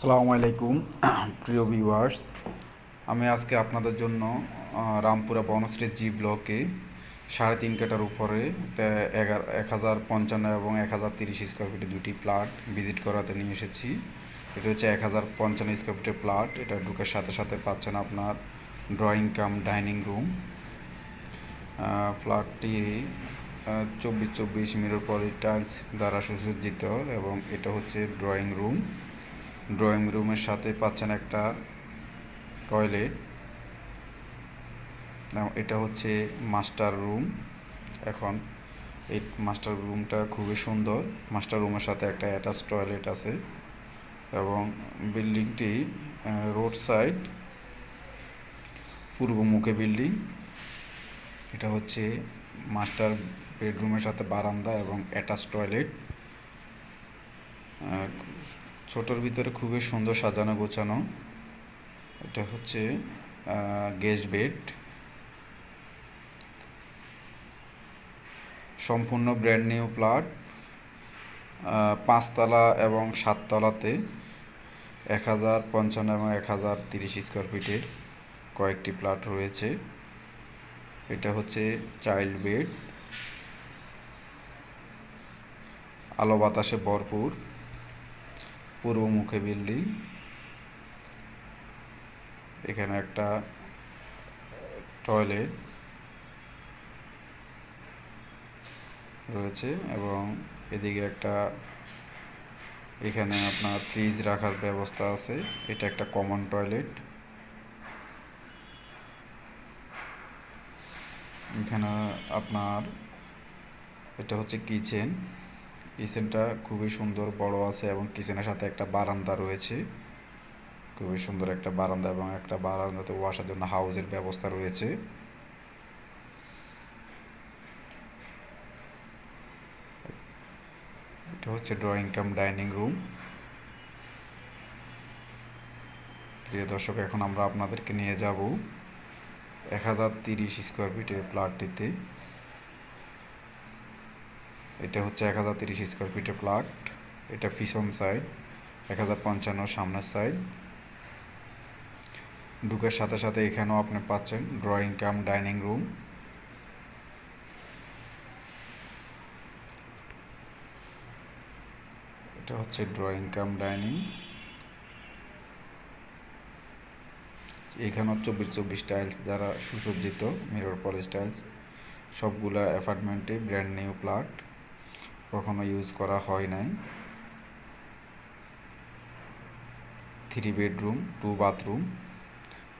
আসসালামু আলাইকুম, প্রিয় ভিউয়ার্স আমি আজকে আপনাদের জন্য রামপুরা বনশ্রী জি ব্লকে সাড়ে তিন কাটার উপরে এগারো, এক হাজার পঞ্চান্ন এবং এক হাজার তিরিশ স্কোয়ার ফিটের দুটি প্লাট ভিজিট করাতে নিয়ে এসেছি। এটা হচ্ছে এক হাজার পঞ্চান্ন স্কোয়ার ফিটের প্লাট এটা ঢুকার সাথে সাথে পাচ্ছেন আপনার ড্রয়িং কাম ডাইনিং রুম প্লাটটি চব্বিশ চব্বিশ মিরর পলি টাইলস দ্বারা সুসজ্জিত এবং এটা হচ্ছে ড্রয়িং রুম ড্রয়িং রুমের সাথে পাচ্ছেন একটা টয়লেট। এটা হচ্ছে মাস্টার রুম। এখন এই মাস্টার রুমটা খুবই সুন্দর। মাস্টার রুমের সাথে একটা অ্যাটাচ টয়লেট আছে এবং বিল্ডিংটি রোড সাইড পূর্বমুখে বিল্ডিং। এটা হচ্ছে মাস্টার বেডরুমের সাথে বারান্দা এবং অ্যাটাচ টয়লেট। ছোটোর ভিতরে খুবই সুন্দর সাজানো গোছানো। এটা হচ্ছে গেস্ট বেড সম্পূর্ণ ব্র্যান্ড নিউ প্লাট পাঁচতলা এবং সাততলাতে এক হাজার পঞ্চান্ন এবং এক হাজার তিরিশ স্কোয়ার ফিটের কয়েকটি প্লাট রয়েছে। এটা হচ্ছে চাইল্ড বেড আলো বাতাসে ভরপুর। পূর্বমুখে বিল্ডিং। এখানে একটা টয়লেট রয়েছে এবং এদিকে একটা, এখানে আপনার ফ্রিজ রাখার ব্যবস্থা আছে। এটা একটা কমন টয়লেট এখানে আপনার, এটা হচ্ছে কিচেন কিচেনটা খুবই সুন্দর, বড় আছে এবং কিচেনের সাথে একটা বারান্দা রয়েছে। খুবই সুন্দর একটা বারান্দা এবং একটা বারান্দাতে ওয়াসার জন্য হাউজের ব্যবস্থা রয়েছে। এটা হচ্ছে ড্রয়িং কাম, ডাইনিং রুম। প্রিয় দর্শক, এখন আমরা আপনাদেরকে নিয়ে যাব এক হাজার তিরিশ স্কোয়ার ফিটের প্লাটটিতে এটা হচ্ছে এক হাজার তিরিশ স্কোয়ার ফিটের প্লাট এটা পিছন সাইড এক হাজার পঞ্চান্ন সামনের সাইড ঢুকের সাথে সাথে এখানেও আপনি পাচ্ছেন ড্রয়িং কাম ডাইনিং রুম এটা হচ্ছে ড্রয়িং কাম ডাইনিং এখানেও চব্বিশ চব্বিশ টাইলস দ্বারা সুসজ্জিত মিরর পলিশ টাইলস সবগুলা অ্যাপার্টমেন্টে ব্র্যান্ড নিউ প্লাট কখনো ইউজ করা হয় নাই। থ্রি বেডরুম টু বাথরুম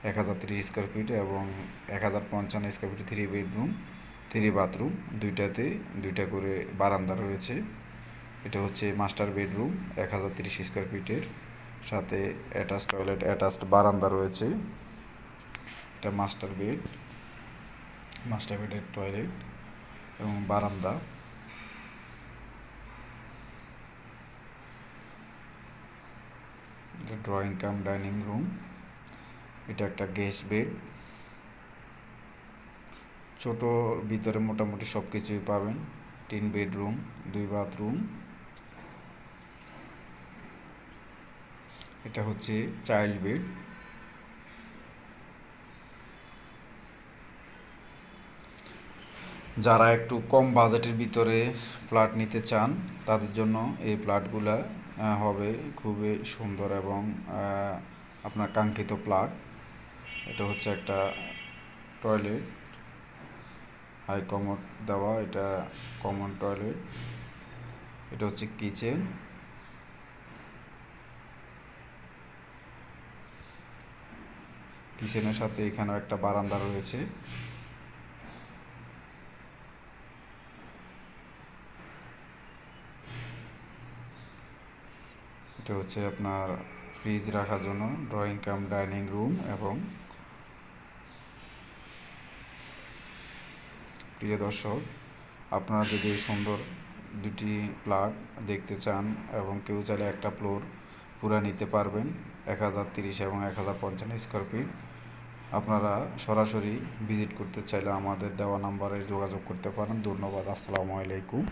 এক হাজার তিরিশ স্কোয়ার ফিট এবং এক হাজার পঞ্চান্ন square feet three bedroom three bathroom দুইটাতে দুইটা করে বারান্দা রয়েছে। এটা হচ্ছে মাস্টার বেডরুম এক হাজার তিরিশ স্কোয়ার ফিটের সাথে অ্যাটাচ টয়লেট অ্যাটাচড বারান্দা রয়েছে। এটা মাস্টার বেড মাস্টার বেডের টয়লেট এবং বারান্দা। এটা ড্রয়িং কাম ডাইনিং রুম এটা একটা গেস্ট বেড ছোট ভিতরে মোটামুটি সব কিছুই পাবেন। তিন বেডরুম দুই বাথরুম এটা হচ্ছে চাইল্ড বেড যারা একটু কম বাজেটের ভিতরে ফ্ল্যাট নিতে চান, তাদের জন্য এই ফ্ল্যাটগুলা হবে। খুবই সুন্দর এবং আপনার কাঙ্ক্ষিত ফ্ল্যাট এটা হচ্ছে একটা টয়লেট হাই কমোড দেওয়া, এটা কমন টয়লেট এটা হচ্ছে কিচেন কিচেনের সাথে এখানেও একটা বারান্দা রয়েছে। এটা হচ্ছে আপনার ফ্রিজ রাখার জন্য ড্রয়িং কাম ডাইনিং রুম এবং প্রিয় দর্শক, আপনারা যদি সুন্দর দুটি প্লাগ দেখতে চান এবং কেউ চাইলে একটা ফ্লোর পুরা নিতে পারবেন, এক হাজার তিরিশ এবং এক হাজার পঞ্চান্ন স্কোয়ার ফিট আপনারা সরাসরি ভিজিট করতে চাইলে আমাদের দেওয়া নাম্বারে যোগাযোগ করতে পারেন। ধন্যবাদ, আসসালামু আলাইকুম।